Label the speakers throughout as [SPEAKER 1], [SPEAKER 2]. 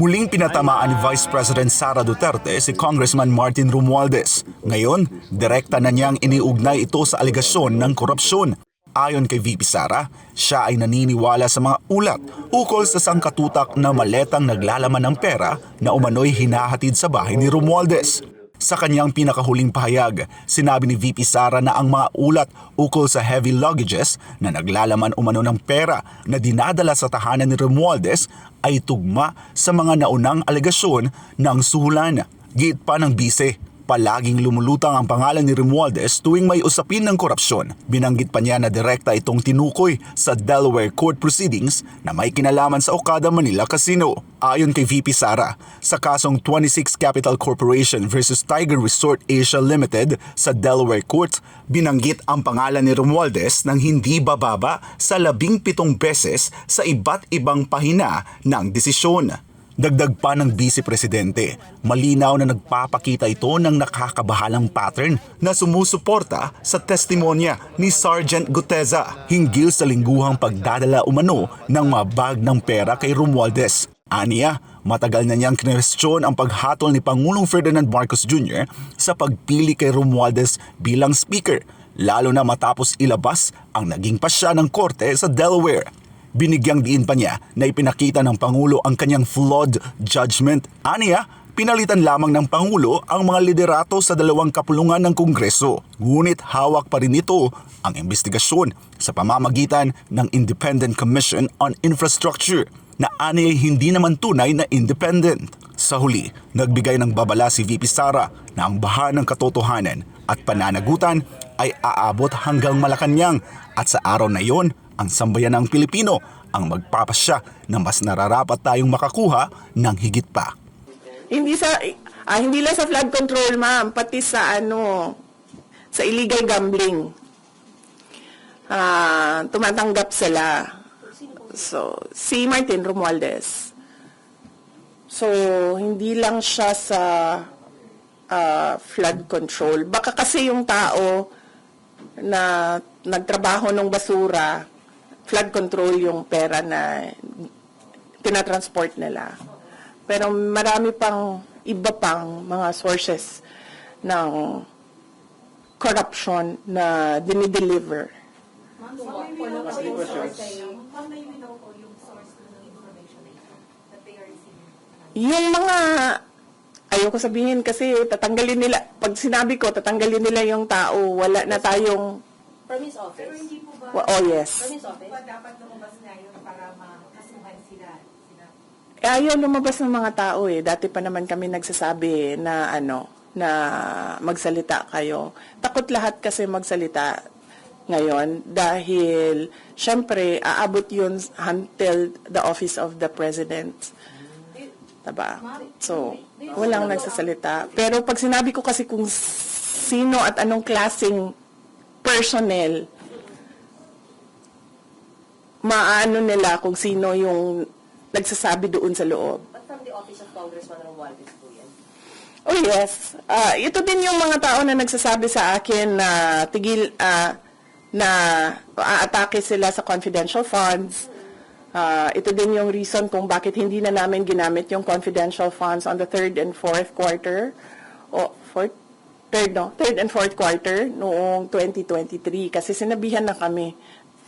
[SPEAKER 1] Muling pinatamaan ni Vice President Sara Duterte si Congressman Martin Romualdez. Ngayon, direkta na niyang iniugnay ito sa aligasyon ng korupsyon. Ayon kay VP Sara, siya ay naniniwala sa mga ulat ukol sa sangkatutak na maletang naglalaman ng pera na umano'y hinahatid sa bahay ni Romualdez. Sa kanyang pinakahuling pahayag, sinabi ni VP Sara na ang mga ulat ukol sa heavy luggages na naglalaman umano ng pera na dinadala sa tahanan ni Romualdez ay tugma sa mga naunang alegasyon ng suhulan. Giit pa ng bise, palaging lumulutang ang pangalan ni Romualdez tuwing may usapin ng korupsyon. Binanggit pa niya na direkta itong tinukoy sa Delaware Court Proceedings na may kinalaman sa Okada Manila Casino. Ayon kay VP Sara, sa kasong 26 Capital Corporation versus Tiger Resort Asia Limited sa Delaware Court, binanggit ang pangalan ni Romualdez ng hindi bababa sa labing pitong beses sa iba't ibang pahina ng desisyon. Dagdag pa ng Vice Presidente, malinaw na nagpapakita ito ng nakakabahalang pattern na sumusuporta sa testimonya ni Sergeant Guteza hinggil sa lingguhang pagdadala umano ng mga bag ng pera kay Romualdez. Aniya, matagal na niyang kinwestiyon ang paghatol ni Pangulong Ferdinand Marcos Jr. sa pagpili kay Romualdez bilang speaker, lalo na matapos ilabas ang naging pasya ng korte sa Delaware. Binigyang diin pa niya na ipinakita ng Pangulo ang kanyang flawed judgment. Aniya, pinalitan lamang ng Pangulo ang mga liderato sa dalawang kapulungan ng Kongreso. Ngunit hawak pa rin ito ang investigasyon sa pamamagitan ng Independent Commission on Infrastructure na ani ay hindi naman tunay na independent. Sa huli, nagbigay ng babala si VP Sara na ang baha ng katotohanan at pananagutan ay aabot hanggang Malacanang at sa araw na iyon, ang sambayan ng Pilipino ang magpapasya na mas nararapat tayong makakuha ng higit pa.
[SPEAKER 2] Hindi sa ah, hindi lang sa flood control, ma'am, pati sa ano sa illegal gambling. Ah, tumatanggap sila. So, si Martin Romualdez. So, hindi lang siya sa ah, flood control. Baka kasi yung tao na nagtrabaho ng basura, flood control yung pera na tinatransport nila. Pero marami pang iba pang mga sources ng corruption na dinideliver.
[SPEAKER 3] Ma'am, may po source ng information that they are receiving?
[SPEAKER 2] Yung mga ayoko sabihin kasi tatanggalin nila pag sinabi ko tatanggalin nila yung tao wala na tayong
[SPEAKER 4] His office?
[SPEAKER 3] Pero hindi po ba,
[SPEAKER 2] Wa- oh yes
[SPEAKER 4] his office?
[SPEAKER 3] ba dapat lumabas na yun para makasuhan sila? sila?
[SPEAKER 2] Eh, ayaw lumabas ng mga tao eh. Dati pa naman kami nagsasabi na ano, na magsalita kayo. Takot lahat kasi magsalita ngayon dahil syempre aabot yun until the office of the president. Diba? So, walang nagsasalita. Pero pag sinabi ko kasi kung sino at anong klaseng personnel, maano nila kung sino yung nagsasabi doon sa loob.
[SPEAKER 4] But from the office of Congressman Romualdez po yan.
[SPEAKER 2] Oh yes. Ah, ito din yung mga tao na nagsasabi sa akin na tigil ah, na aatake sila sa confidential funds. Ah, ito din yung reason kung bakit hindi na namin ginamit yung confidential funds on the third and fourth quarter o fourth third no third and fourth quarter noong 2023 kasi sinabihan na kami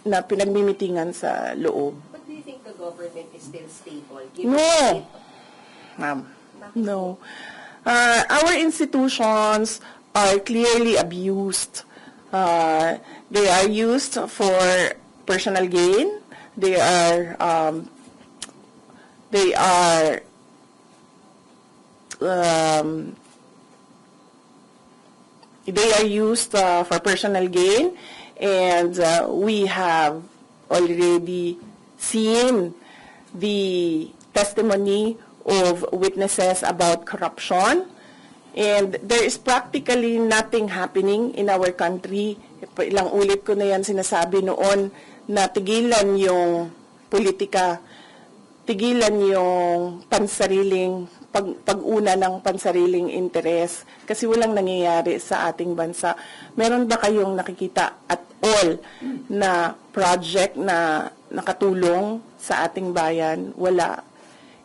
[SPEAKER 2] na pinagmimitingan sa loob.
[SPEAKER 4] But do you think the government is still stable? given
[SPEAKER 2] No. Ma'am, no. Uh, our institutions are clearly abused. Uh, they are used for personal gain. They are um, they are um, they are used uh, for personal gain, and uh, we have already seen the testimony of witnesses about corruption. And there is practically nothing happening in our country. Ilang ulit ko na yan sinasabi noon na tigilan yung politika, tigilan yung pansariling, pag, pag-una ng pansariling interes kasi walang nangyayari sa ating bansa. Meron ba kayong nakikita at all na project na nakatulong sa ating bayan? Wala.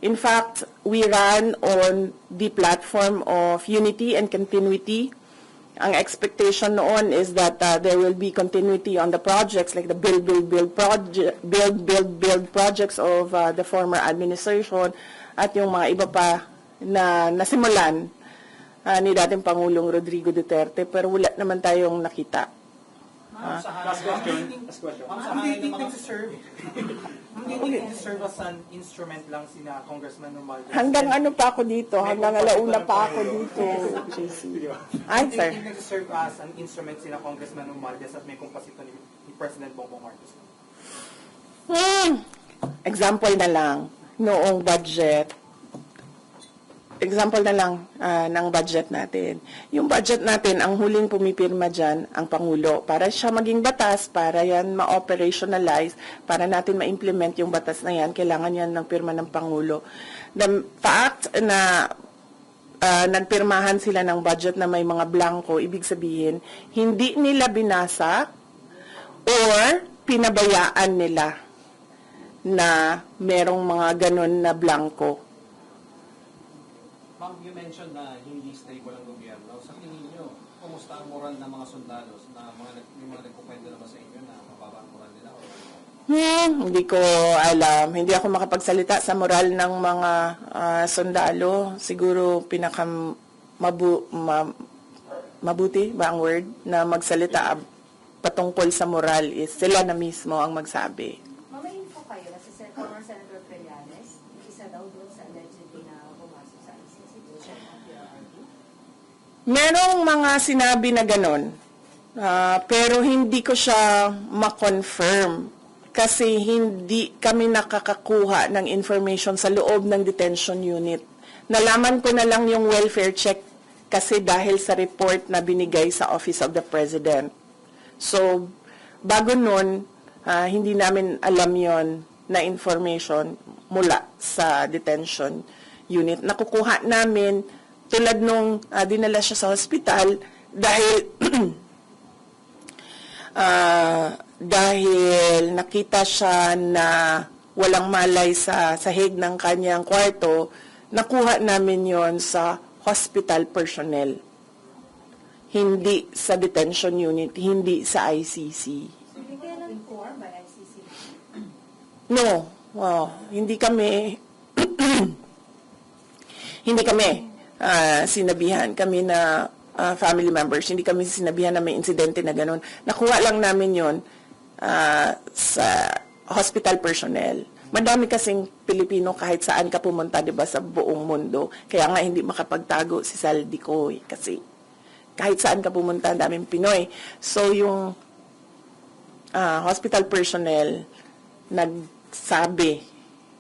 [SPEAKER 2] In fact, we run on the platform of unity and continuity. Ang expectation noon is that uh, there will be continuity on the projects like the build, build, build project, build, build, build projects of uh, the former administration at yung mga iba pa na nasimulan uh, ni dating Pangulong Rodrigo Duterte pero wala naman tayong nakita.
[SPEAKER 5] Last question. Last question.
[SPEAKER 6] Ma'am, sa hangin ng mga... serve Hindi nag-serve as an instrument lang sina Congressman Romualdez.
[SPEAKER 2] Hanggang ano pa ako dito, hanggang alauna pa ako dito, JC. Ay, sir.
[SPEAKER 6] Hindi nag-serve as an instrument sina Congressman Romualdez at may kumpasito ni, ni President Bongbong Marcos.
[SPEAKER 2] Hmm. Example na lang, noong budget, example na lang ah, ng budget natin. Yung budget natin, ang huling pumipirma dyan, ang Pangulo. Para siya maging batas, para yan ma-operationalize, para natin ma-implement yung batas na yan, kailangan yan ng pirma ng Pangulo. The fact na ah, nagpirmahan sila ng budget na may mga blanco, ibig sabihin, hindi nila binasa or pinabayaan nila na merong mga ganun na blanco.
[SPEAKER 7] Ma'am, you mentioned na hindi stable ang gobyerno. Sa tingin niyo, kumusta ang moral ng mga sundalos na mga, yung mga nagkukwento naman sa inyo na mababa ang moral nila?
[SPEAKER 2] Hmm, hindi ko alam. Hindi ako makapagsalita sa moral ng mga ah, sundalo. Siguro pinaka mabu, ma- mabuti ba ang word na magsalita patungkol sa moral is sila na mismo ang magsabi.
[SPEAKER 3] Mama, info kayo na si Sen- former Senator Trillanes, isa daw doon sa allegedly na pumasok sa ICC. Check out your RD.
[SPEAKER 2] Merong mga sinabi na ganun, ah, pero hindi ko siya ma-confirm kasi hindi kami nakakakuha ng information sa loob ng detention unit. Nalaman ko na lang yung welfare check kasi dahil sa report na binigay sa Office of the President. So, bago nun, ah, hindi namin alam yon na information mula sa detention unit. Nakukuha namin tulad nung ah, dinala siya sa hospital dahil ah, dahil nakita siya na walang malay sa sahig ng kanyang kwarto, nakuha namin yon sa hospital personnel. Hindi sa detention unit, hindi sa ICC.
[SPEAKER 3] ICC.
[SPEAKER 2] No, wow, hindi kami hindi kami ah, sinabihan kami na ah, family members, hindi kami sinabihan na may insidente na ganun. Nakuha lang namin yon ah, sa hospital personnel. Madami kasing Pilipino kahit saan ka pumunta, 'di ba, sa buong mundo. Kaya nga hindi makapagtago si Saldi ko eh, kasi kahit saan ka pumunta, daming Pinoy. So yung ah, hospital personnel nagsabi